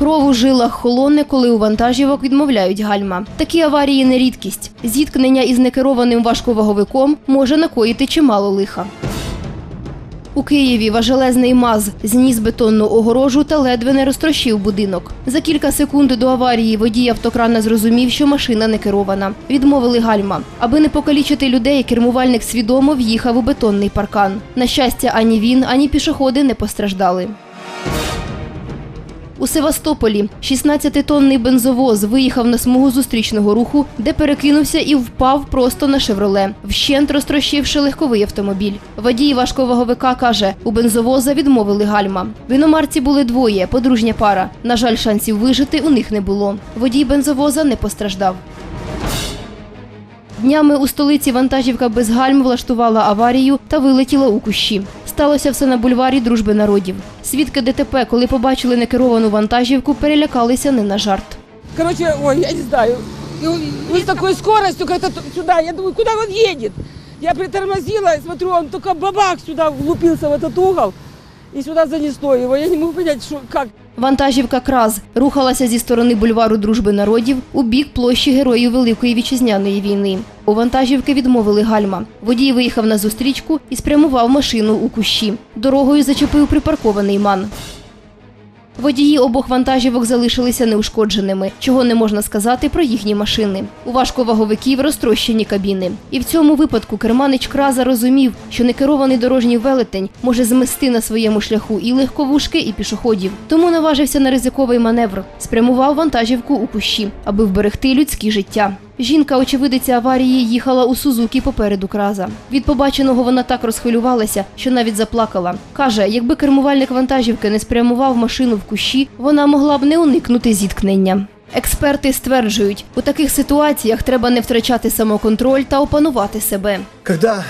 Кров у жилах холоне, коли у вантажівок відмовляють гальма. Такі аварії не рідкість. Зіткнення із некерованим важковаговиком може накоїти чимало лиха. У Києві важелезний МАЗ зніс бетонну огорожу та ледве не розтрощив будинок. За кілька секунд до аварії водій автокрана зрозумів, що машина не керована. Відмовили гальма. Аби не покалічити людей, кермувальник свідомо в'їхав у бетонний паркан. На щастя, ані він, ані пішоходи не постраждали. У Севастополі 16-тонний бензовоз виїхав на смугу зустрічного руху, де перекинувся і впав просто на шевроле, вщент розтрощивши легковий автомобіль. Водій важковаговика каже, у бензовоза відмовили гальма. В іномарці були двоє, подружня пара. На жаль, шансів вижити у них не було. Водій бензовоза не постраждав. Днями у столиці вантажівка без гальм влаштувала аварію та вилетіла у кущі. Сталося все на бульварі Дружби народів. Свідки ДТП, коли побачили некеровану вантажівку, перелякалися не на жарт. Короче, ой, я не знаю. С такой скоростью как-то сюда. Я думаю, куда он едет? Я притормозила, смотрю, он только бабах сюда влупился в этот угол. И сюда занесло его. Я не могу понять, что, как. Вантажівка КРАЗ рухалася зі сторони бульвару Дружби народів у бік площі Героїв Великої вітчизняної війни. У вантажівки відмовили гальма. Водій виїхав на зустрічку і спрямував машину у кущі. Дорогою зачепив припаркований ман. Водії обох вантажівок залишилися неушкодженими, чого не можна сказати про їхні машини. У важковаговиків розтрощені кабіни. І в цьому випадку керманич Краза розумів, що некерований дорожній велетень може змести на своєму шляху і легковушки, і пішоходів. Тому наважився на ризиковий маневр, спрямував вантажівку у кущі, аби вберегти людські життя. Жінка, очевидиця аварії, їхала у Сузукі попереду краза. Від побаченого вона так розхвилювалася, що навіть заплакала. Каже, якби кермувальник вантажівки не спрямував машину в кущі, вона могла б не уникнути зіткнення. Експерти стверджують, у таких ситуаціях треба не втрачати самоконтроль та опанувати себе. Когда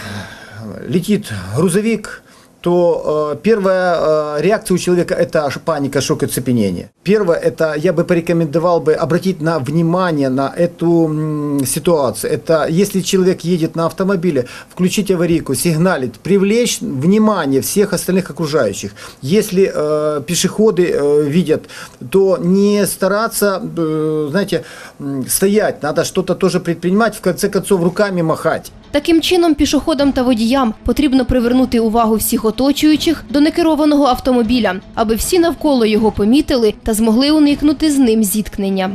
летит грузовик, то э, первая э, реакция у человека это паника, шок и цепенение. Первое это я бы порекомендовал бы обратить на внимание на эту м, ситуацию. Это если человек едет на автомобиле, включить аварийку, сигналить, привлечь внимание всех остальных окружающих. Если э, пешеходы э, видят, то не стараться, э, знаете, стоять, надо что-то тоже предпринимать, в конце концов руками махать. Таким чином, пішоходам та водіям потрібно привернути увагу всіх оточуючих до некерованого автомобіля, аби всі навколо його помітили та змогли уникнути з ним зіткнення.